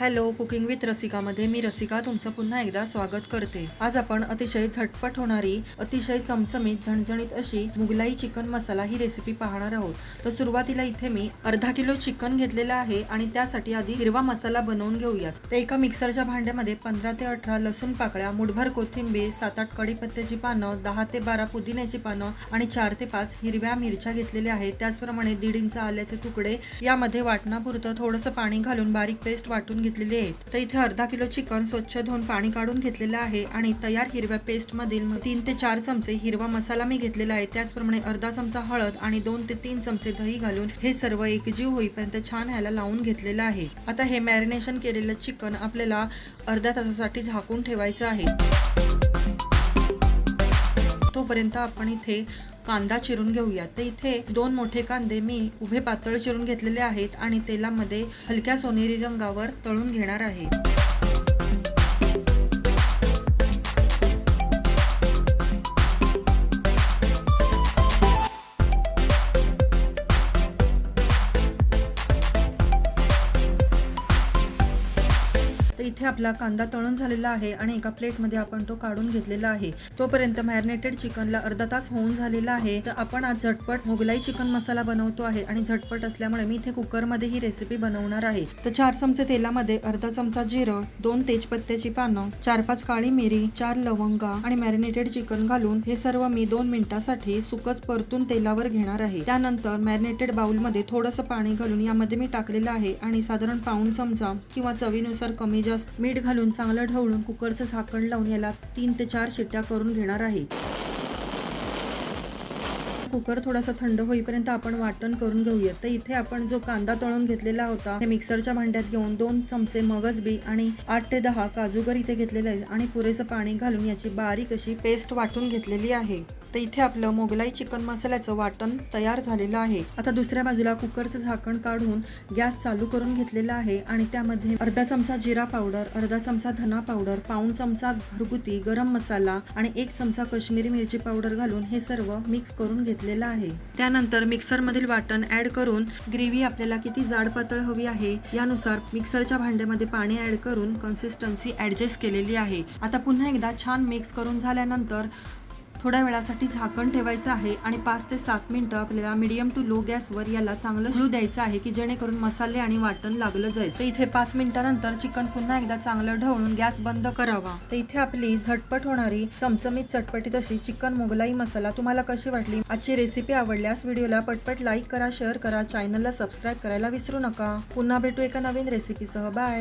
Hello cooking with रसिकामध्ये मी रसिका तुमचं पुन्हा एकदा स्वागत करते. आज आपण अतिशय झटपट होणारी अतिशय चमचमीत झणझणीत अशी मुगलाई चिकन मसाला ही रेसिपी पाहणार आहोत. तर सुरुवातीला इथे मी अर्धा किलो चिकन घेतलेलं आहे आणि त्यासाठी आधी हिरवा मसाला बनवून घेऊयात. तर एका मिक्सरच्या भांड्यामध्ये पंधरा ते अठरा लसूण पाकळ्या मुठभर कोथिंबीर सात आठ कढीपत्त्याची पानं दहा ते बारा पुदिन्याची पानं आणि चार ते पाच हिरव्या मिरच्या घेतलेल्या आहेत. त्याचप्रमाणे दीड इंच आल्याचे तुकडे. यामध्ये वाटणापुरतं थोडंसं पाणी घालून बारीक पेस्ट वाटून घेतलेली आहे तर इथे अर्धा किलो चिकन स्वच्छ धुवून पाणी काढून घेतलेलं आहे आणि तयार हिरव्या पेस्ट मधील तीन ते चार चमचे हिरवा मसाला मी घेतलेला आहे. त्याचप्रमाणे अर्धा चमचा हळद आणि दोन ते तीन चमचे दही घालून हे सर्व एकजीव होईपर्यंत छान ह्याला लावून घेतलेलं आहे. आता हे मॅरिनेशन केलेलं चिकन आपल्याला अर्ध्या तासासाठी झाकून ठेवायचं आहे. तोपर्यंत आपण इथे कांदा चिरून घेऊया. तर इथे दोन मोठे कांदे मी उभे पातळ चिरून घेतलेले आहेत आणि तेलामध्ये हलक्या सोनेरी रंगावर तळून घेणार आहे. तर इथे आपला कांदा तळून झालेला आहे आणि एका प्लेटमध्ये आपण तो काढून घेतलेला आहे. तोपर्यंत मॅरिनेटेड चिकनला अर्धा तास होऊन झालेला आहे. तर आपण आज झटपट मोगलाई चिकन मसाला बनवतो आहे आणि झटपट असल्यामुळे मी इथे कुकरमध्ये ही रेसिपी बनवणार आहे. तर चार चमचे तेलामध्ये अर्धा चमचा जिरं दोन तेजपत्त्याची पानं चार पाच काळी मिरी चार लवंगा आणि मॅरिनेटेड चिकन घालून हे सर्व मी दोन मिनिटासाठी सुकच परतून तेलावर घेणार आहे. त्यानंतर मॅरिनेटेड बाउलमध्ये थोडंसं पाणी घालून यामध्ये मी टाकलेलं आहे आणि साधारण पाऊण चमचा किंवा चवीनुसार कमी जस्ट मीठ घालून चांगलं ढवळून कुकरचं झाकण लावून याला तीन ते चार शिट्ट्या करून घेणार आहे. कुकर थोडासा थंड होईपर्यंत आपण वाटण करून घेऊया तर इथे आपण जो कांदा तळून घेतलेला होता हे मिक्सरच्या भांड्यात घेऊन दोन चमचे मगज बी आणि आठ ते दहा काजूगर इथे घेतलेले आहे आणि पुरेसं पाणी घालून याची बारीक अशी पेस्ट वाटून घेतलेली आहे. तर इथे आपलं मोगलाई चिकन मसाल्याचं वाटण तयार झालेलं आहे. आता दुसऱ्या बाजूला कुकरचं झाकण काढून गॅस चालू करून घेतलेला आहे आणि त्यामध्ये अर्धा चमचा जिरा पावडर अर्धा चमचा धना पावडर पाऊण चमचा घरगुती गरम मसाला आणि एक चमचा कश्मीरी मिरची पावडर घालून हे सर्व मिक्स करून घेतलेलं आहे. त्यानंतर मिक्सरमधील वाटण ऍड करून ग्रेव्ही आपल्याला किती जाड पातळ हवी आहे यानुसार मिक्सरच्या भांड्यामध्ये पाणी ऍड करून कन्सिस्टन्सी ऍडजस्ट केलेली आहे. आता पुन्हा एकदा छान मिक्स करून झाल्यानंतर थोड्या वेळासाठी झाकण ठेवायचं आहे आणि पाच ते सात मिनिटं आपल्याला मिडियम टू लो गॅसवर याला चांगलं शिजू द्यायचं आहे की जेणेकरून मसाले आणि वाटण लागलं जाईल. तर इथे पाच मिनिटानंतर चिकन पुन्हा एकदा चांगलं ढवळून गॅस बंद करावा. तर इथे आपली झटपट होणारी चमचमीत चटपटी तशी चिकन मोगलाई मसाला तुम्हाला कशी वाटली? आजची रेसिपी आवडल्यास व्हिडिओला पटपट लाईक करा शेअर करा चॅनलला सबस्क्राईब करायला विसरू नका. पुन्हा भेटू एका नवीन रेसिपीसह बाय